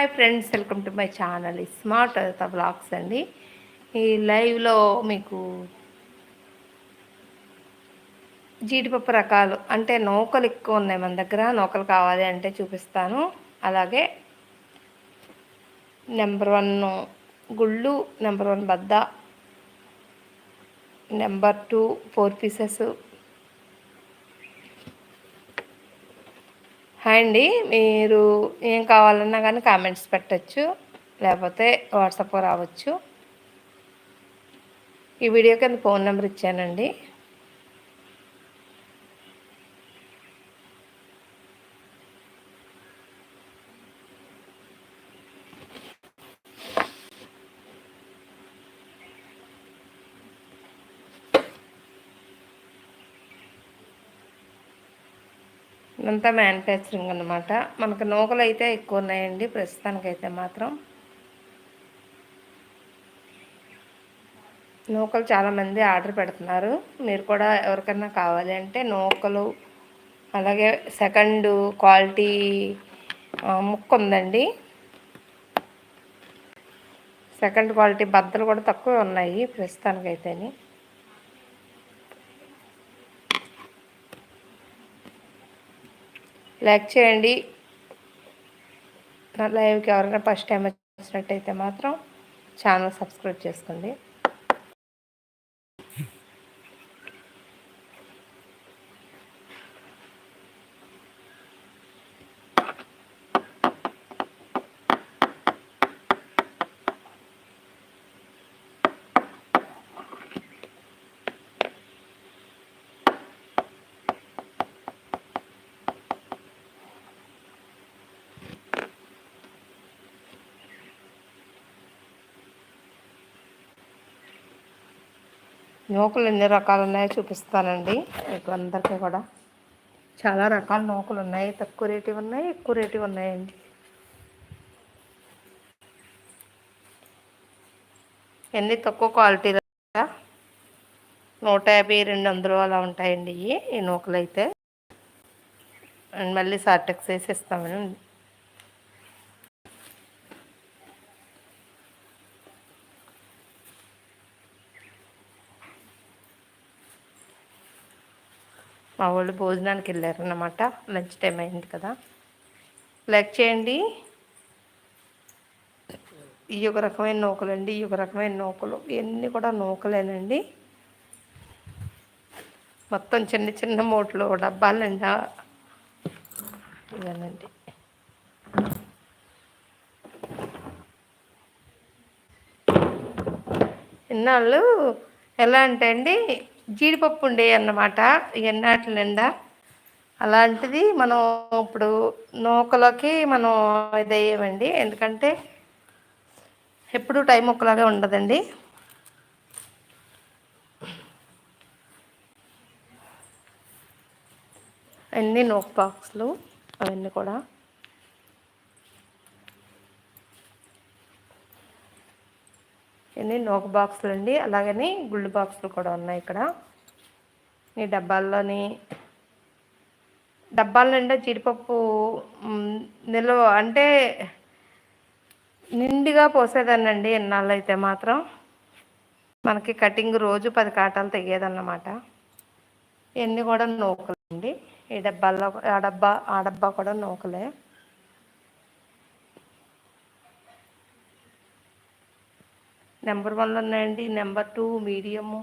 Hi friends welcome to my channel. Smart blogs అండి. ఈ లైవ్లో మీకు జీడిపప్పు రకాలు అంటే నౌకలు ఎక్కువ ఉన్నాయి మన దగ్గర. నౌకలు కావాలి అంటే చూపిస్తాను. అలాగే నెంబర్ వన్ గుళ్ళు నెంబర్ వన్ బద్ద number two four pieces hi అండి. మీరు ఏం కావాలన్నా కానీ కామెంట్స్ పెట్టచ్చు. లేకపోతే వాట్సాప్ రావచ్చు. ఈ వీడియో కింద ఫోన్ నెంబర్ ఇచ్చానండి. ఇదంతా మ్యానుఫ్యాక్చరింగ్ అనమాట మనకు నూకలు అయితే ఎక్కువ ఉన్నాయండి ప్రస్తుతానికైతే మాత్రం. నూకలు చాలామంది ఆర్డర్ పెడుతున్నారు. మీరు కూడా ఎవరికైనా కావాలి అంటే నూకలు అలాగే సెకండ్ క్వాలిటీ ముక్క ఉందండి. సెకండ్ క్వాలిటీ బద్దలు కూడా తక్కువ ఉన్నాయి ప్రస్తుతానికైతేని. లైక్ చేయండి. నా లైవ్కి ఎవరైనా ఫస్ట్ టైం వచ్చినట్టయితే మాత్రం ఛానల్ సబ్స్క్రైబ్ చేసుకోండి. నూకలు ఎన్ని రకాలు ఉన్నాయో చూపిస్తానండి. మీకు అందరికీ కూడా. చాలా రకాల నూకలు ఉన్నాయి. తక్కువ రేటు ఉన్నాయి ఎక్కువ రేటు ఉన్నాయండి. ఎన్ని? తక్కువ క్వాలిటీ నూట యాభై రెండు వందలు అలా ఉంటాయండి ఈ నూకలు అయితే మళ్ళీ సార్టెక్స్ వేసి ఇస్తామని మా వాళ్ళు భోజనానికి వెళ్ళారన్నమాట. లంచ్ టైం అయింది కదా. లైక్ చేయండి. ఈ ఒక రకమైన నూకలు అండి ఈ ఒక రకమైన నూకలు. ఇవన్నీ కూడా నూకలేనండి. మొత్తం చిన్న చిన్న మూటలు డబ్బాలండి. ఇదేనండి ఇన్నాళ్ళు ఎలా అంటే అండి జీడిపప్పు ఉండే అన్నమాట ఎన్నాటి నిండా. అలాంటిది మనం ఇప్పుడు నూకలోకి మనం ఇదయ్యామండి. ఎందుకంటే ఎప్పుడు టైం ఒకలాగే ఉండదండి. అన్ని నూక బాక్స్లు అవన్నీ కూడా. ఎన్ని నూక బాక్సులు అండి. అలాగని గుళ్ళు బాక్సులు కూడా ఉన్నాయి ఇక్కడ. ఈ డబ్బాల్లోని డబ్బాల నిండా జీడిపప్పు నిల్వ అంటే నిండిగా పోసేదానండి ఎన్నాళ్ళు అయితే మాత్రం. మనకి కటింగ్ రోజు పది కాటాలు తెగేదన్నమాట. ఇవన్నీ కూడా నూకలండి. ఈ డబ్బాల్లో ఆ డబ్బా ఆ డబ్బా కూడా నూకలే. నెంబర్ వన్లో ఉన్నాయండి. Number two medium.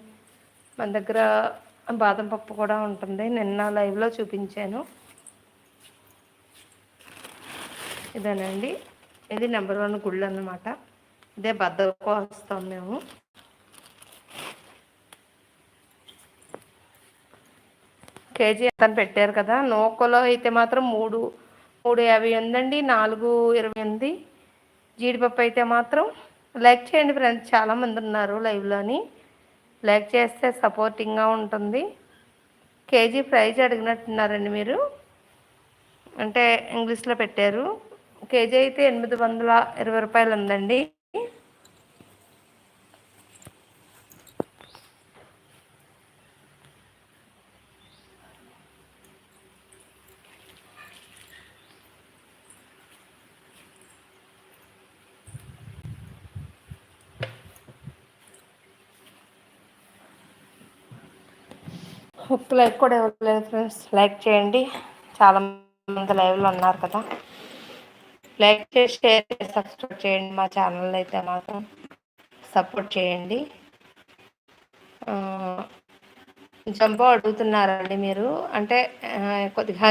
మన దగ్గర బాదం పప్పు కూడా ఉంటుంది. నిన్న లైవ్లో చూపించాను. ఇదేనండి. ఇది నెంబర్ వన్ గుళ్ళు అన్నమాట. ఇదే బద్దకు వస్తాం మేము. కేజీ అతను పెట్టారు కదా. నూకలో అయితే మాత్రం మూడు మూడు యాభై ఉందండి. నాలుగు ఇరవై ఉంది. జీడిపప్పు అయితే మాత్రం లైక్ చేయండి ఫ్రెండ్స్. చాలామంది ఉన్నారు లైవ్లోని లైక్ చేస్తే సపోర్టింగ్గా ఉంటుంది. కేజీ ప్రైజ్ అడిగినట్టున్నారండి మీరు. అంటే ఇంగ్లీష్లో పెట్టారు. కేజీ అయితే ఎనిమిది వందల ఇరవై రూపాయలు ఉందండి. ఒక్క లైక్ కూడా ఇవ్వలేదు ఫ్రెండ్స్. లైక్ చేయండి. చాలా మంది లైవ్లో ఉన్నారు కదా. లైక్ చేసి షేర్ చేసి సబ్స్క్రైబ్ చేయండి మా ఛానల్ అయితే మాత్రం. సపోర్ట్ చేయండి. జంపో అడుగుతున్నారండి మీరు. అంటే కొద్దిగా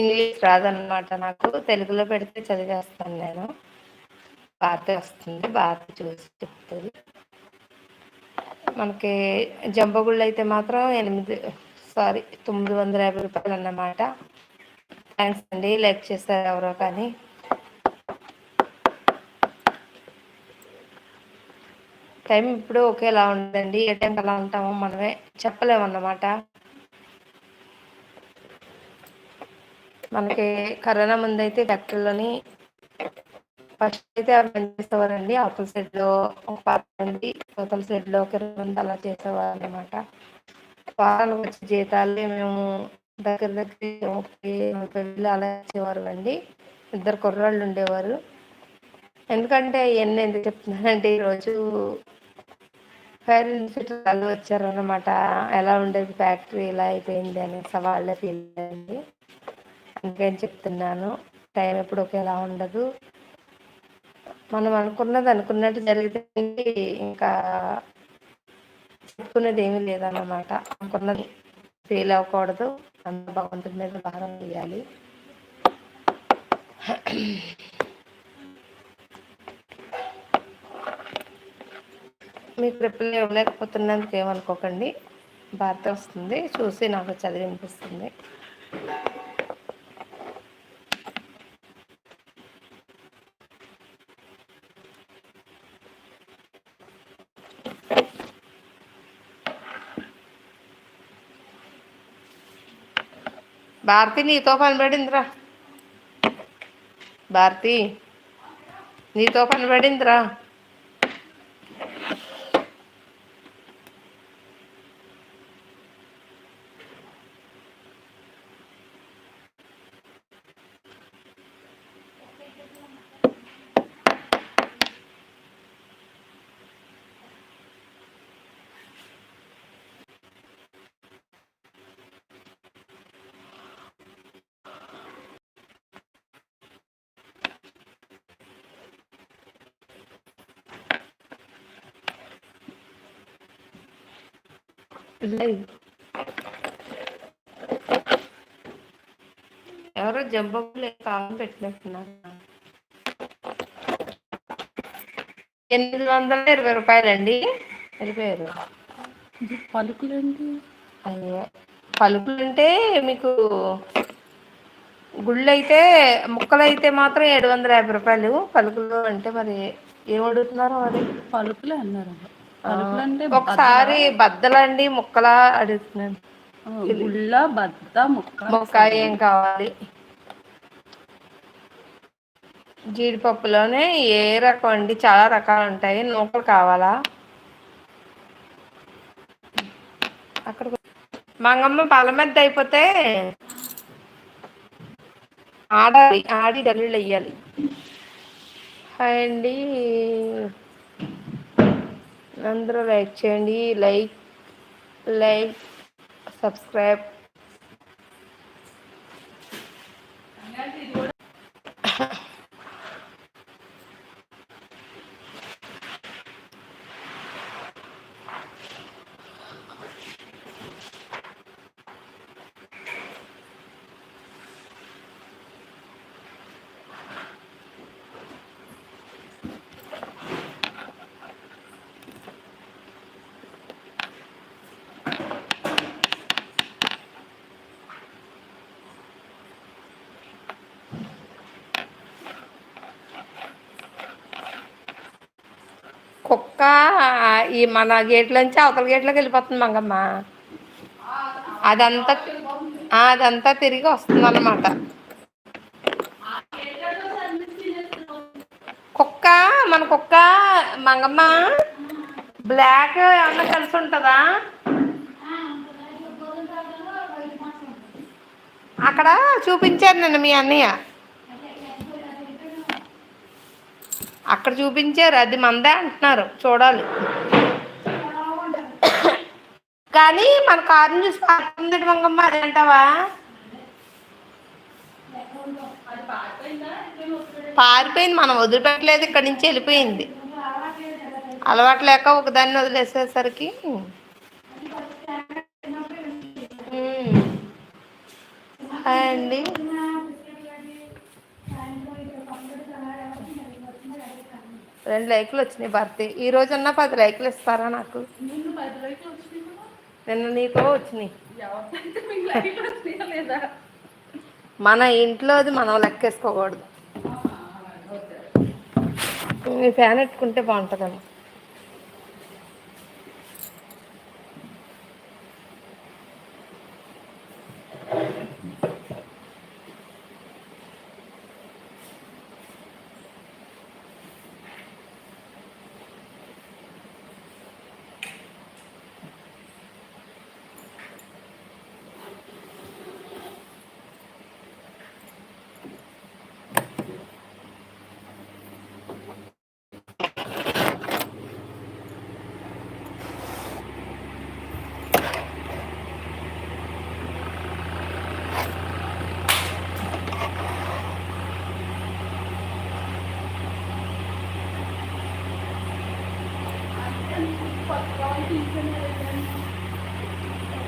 ఇంగ్లీష్ రాదన్నమాట నాకు. తెలుగులో పెడితే చదివేస్తాను నేను. భారతి వస్తుంది. భారతి చూసి చెప్తుంది. మనకి జంబగుళ్ళు అయితే మాత్రం ఎనిమిది సారీ తొమ్మిది వందల యాభై రూపాయలు అన్నమాట. థ్యాంక్స్ అండి. లైక్ చేస్తారు ఎవరో కానీ. టైం ఇప్పుడు ఒకేలా ఉందండి. ఏ టైంకి అలా ఉంటామో మనమే చెప్పలేమన్నమాట. మనకి కరోనా ముందు అయితే ఫ్యాక్టరీలోని ఫస్ట్ అయితే ఎవరు పనిచేసేవారండి అవతల సైడ్లో ఒక పాప ఉంది. అవతల సైడ్లో ఒక ఇరవై అలా చేసేవారు అనమాట వారానికి వచ్చే జీతాలే మేము దగ్గర దగ్గర ముప్పై ముప్పై వేలు అలా ఇచ్చేవారు అండి ఇద్దరు కుర్రాళ్ళు ఉండేవారు. ఎందుకంటే ఇవన్నీ ఎందుకు చెప్తున్నానంటే ఈరోజు ఫైర్ ఇన్స్టిట్యూట్ వాళ్ళు వచ్చారనమాట ఎలా ఉండేది ఫ్యాక్టరీ ఇలా అయిపోయింది అనేసి వాళ్ళే ఫీల్ అయింది అందుకని చెప్తున్నాను. టైం ఎప్పుడు ఒకేలా ఉండదు. మనం అనుకున్నది అనుకున్నట్టు జరిగితే ఇంకా చెప్పుకునేది ఏమీ లేదన్నమాట. అనుకున్నది ఫెయిల్ అవ్వకూడదు. అంత భగవంతుడి మీద భారం వేయాలి. మీకు రిప్లై ఇవ్వలేకపోతున్నందుకు ఏమనుకోకండి. భారత వస్తుంది. చూసి నాకు చదివినిపిస్తుంది. భారతి నీతో పని పడిందిరా భారతి నీతో పని పడిందిరా ఎవరో జంబులు కావాలి పెట్టినట్టున్నారు. ఎనిమిది వందల ఇరవై రూపాయలండి. వెళ్ళిపోయారు పలుకులండి. అయ్యే పలుకులు అంటే మీకు గుళ్ళు అయితే ముక్కలు అయితే మాత్రం ఏడు వందల యాభై రూపాయలు. పలుకులు అంటే మరి ఏం అడుగుతున్నారో మరి? పలుకులే అన్నారు ఒకసారి బద్దలండి ముక్కలా అడుగుతున్నాను. గుళ్ళ బద్ద ముక్క ముక్క ఏం కావాలి? జీడిపప్పులోనే ఏ రకం అండి? చాలా రకాలు ఉంటాయి. నూకలు కావాలా? అక్కడ మంగమ్మ పాలమెద్ద అయిపోతే ఆడాలి. ఆడి డల్లు వేయాలి. హాయ్ అండి. అందరూ లైక్ చేయండి. Like like subscribe. కుక్క ఈ మన గేట్లోంచి అవతల గేట్లోకి వెళ్ళిపోతుంది మంగమ్మ. అదంతా అదంతా తిరిగి వస్తుంది అన్నమాట కుక్క మన కుక్క మంగమ్మ బ్లాక్ ఏమన్నా కలిసి ఉంటుందా? అక్కడ చూపించారు నేను మీ అన్నయ్య. అక్కడ చూపించారు. అది మందే అంటున్నారు. చూడాలి. కానీ మన కారుని చూసి పాడుతుంది మంగమ్మ అది అంటావా? పారిపోయింది. మనం వదిలిపెట్టలేదు. ఇక్కడి నుంచి వెళ్ళిపోయింది. అలవాటు లేక ఒకదాన్ని వదిలేసేసరికి. హాయ్ అండి. రెండు లైకులు వచ్చినాయి భర్తీ. ఈ రోజున్న పది లైకులు ఇస్తారా నాకు? నిన్ను నీతో వచ్చినాయి లైట్లు వచ్చినాయా. లేదా? మన ఇంట్లోది మనం లెక్కేసుకోకూడదు. ఈ ఫ్యాన్ పెట్టుకుంటే బాగుంటుందమ్మా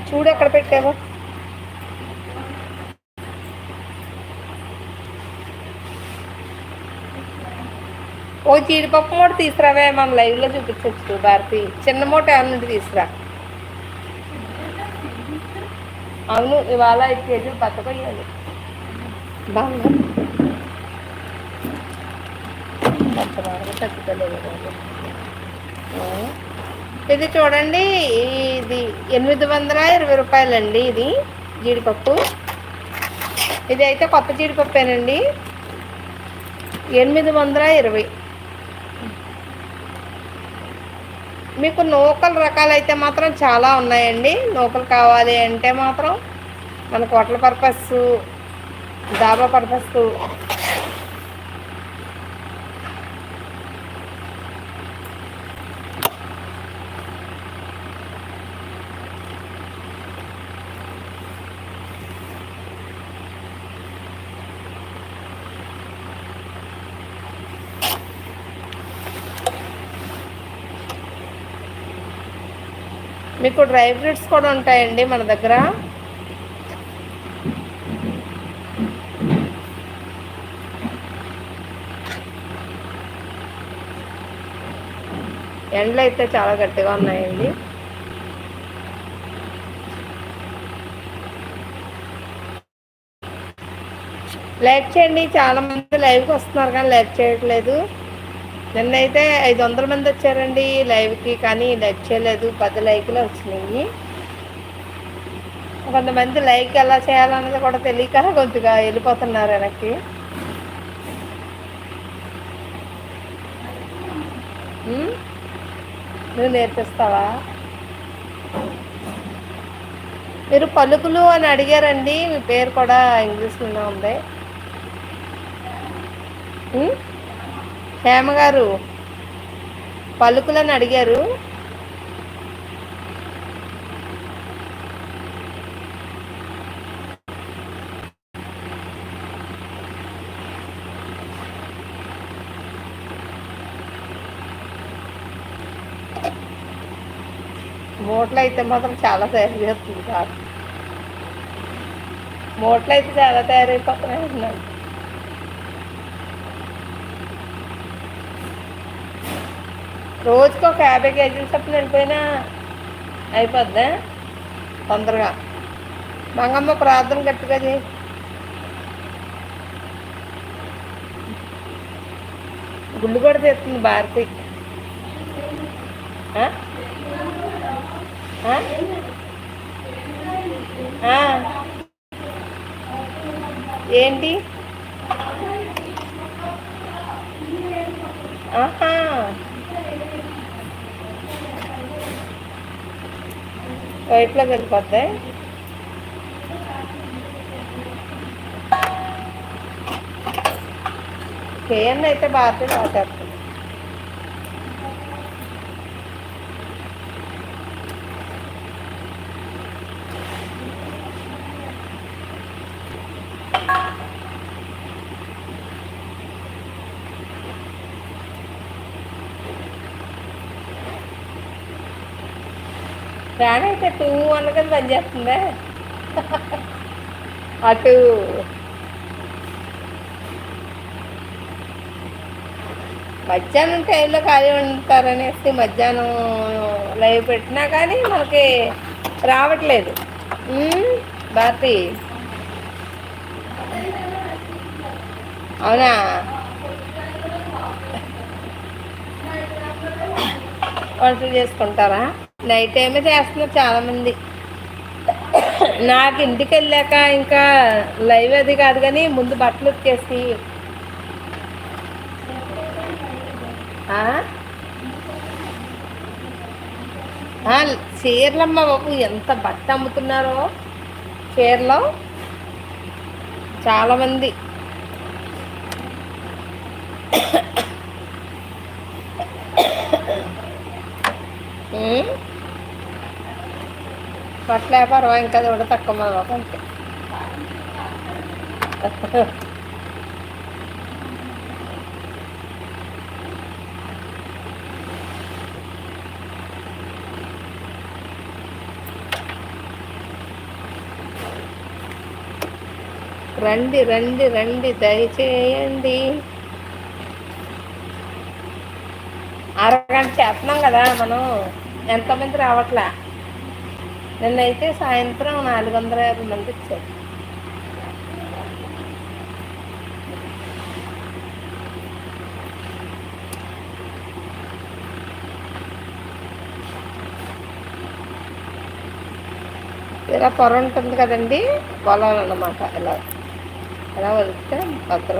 చూడు ఎక్కడ పెట్టావో. ఓ జీడిపప్పు మూట తీసుకురావే మన లైవ్లో చూపించవచ్చు భారతి. చిన్న మూట ఏమన్నా తీసుకురా అవును ఇవాళ ఐదు కేజీలు బతకొయ్యాలి. బాగా బాగా ఇది చూడండి ఇది ఎనిమిది వందల ఇరవై రూపాయలండి ఇది జీడిపప్పు. ఇది అయితే కొత్త జీడిపప్పేనండి. ఎనిమిది వందల ఇరవై. మీకు నూకల రకాలు అయితే మాత్రం చాలా ఉన్నాయండి. నూకలు కావాలి అంటే మాత్రం మనకు హోటల్ పర్పస్ డాబా పర్పస్ మీకు డ్రై ఫ్రూట్స్ కూడా ఉంటాయండి మన దగ్గర. ఎండలు అయితే చాలా గట్టిగా ఉన్నాయండి. లైక్ చేయండి చాలా మంది లైవ్కి వస్తున్నారు కానీ లైక్ చేయట్లేదు. నిన్నైతే ఐదు వందల మంది వచ్చారండి లైవ్కి కానీ లైక్ చేయలేదు. పది లైకులు వచ్చినాయి. కొంతమంది లైక్ ఎలా చేయాలన్నది కూడా తెలియక కొద్దిగా వెళ్ళిపోతున్నారు వెనక్కి. నువ్వు నేర్పిస్తావా? మీరు పలుకులు అని అడిగారండి. మీ పేరు కూడా ఇంగ్లీష్లోనే ఉంది. హేమగారు హేమ గారు పలుకులని అడిగారు. మూటలు అయితే మాత్రం చాలా తయారు చేస్తుంది సార్. మూటలు అయితే చాలా తయారైపోతున్నాయి. రోజుకి ఒక యాభై కేజీల చొప్పున వెళ్ళిపోయినా అయిపోద్దా? తొందరగా. మంగమ్మ ప్రార్థన గట్టిగా చేయి. గుళ్ళు కూడా తెస్తుంది భారతి. ఏంటి? ఆహా. వైట్లో వెళ్ళిపోతాయి కేఎన్ అయితే బాగా రాసేస్తుంది ఫ్యాన్ అయితే టూ అనగానే పనిచేస్తుందే అటు. మధ్యాహ్నం టైంలో ఖాళీ ఉంటారనేసి మధ్యాహ్నం లైవ్ పెట్టినా కానీ మనకి రావట్లేదు. భారతి. అవునా? వంటలు చేసుకుంటారా? నైట్ టైమే చేస్తున్నారు చాలామంది. నాకు ఇంటికి వెళ్ళాక ఇంకా లైవ్ అది కాదు కానీ ముందు బట్టలు ఉతికేసి. చీరలమ్మ బాబు ఎంత బట్ట అమ్ముతున్నారో చీరలో. చాలామంది. ఉమ్. పట్లే వ్యాపారం ఇంకా అది కూడా తక్కువ మా బాబు అంతే రండి రండి రండి దయచేయండి. అరగంట చేస్తున్నాం కదా మనం. ఎంతమంది రావట్లే? నిన్నైతే సాయంత్రం నాలుగు వందల యాభై మంది వచ్చారు. ఇలా పొర ఉంటుంది కదండి పొలాలు అన్నమాట ఇలా ఇలా వదిలితే భద్ర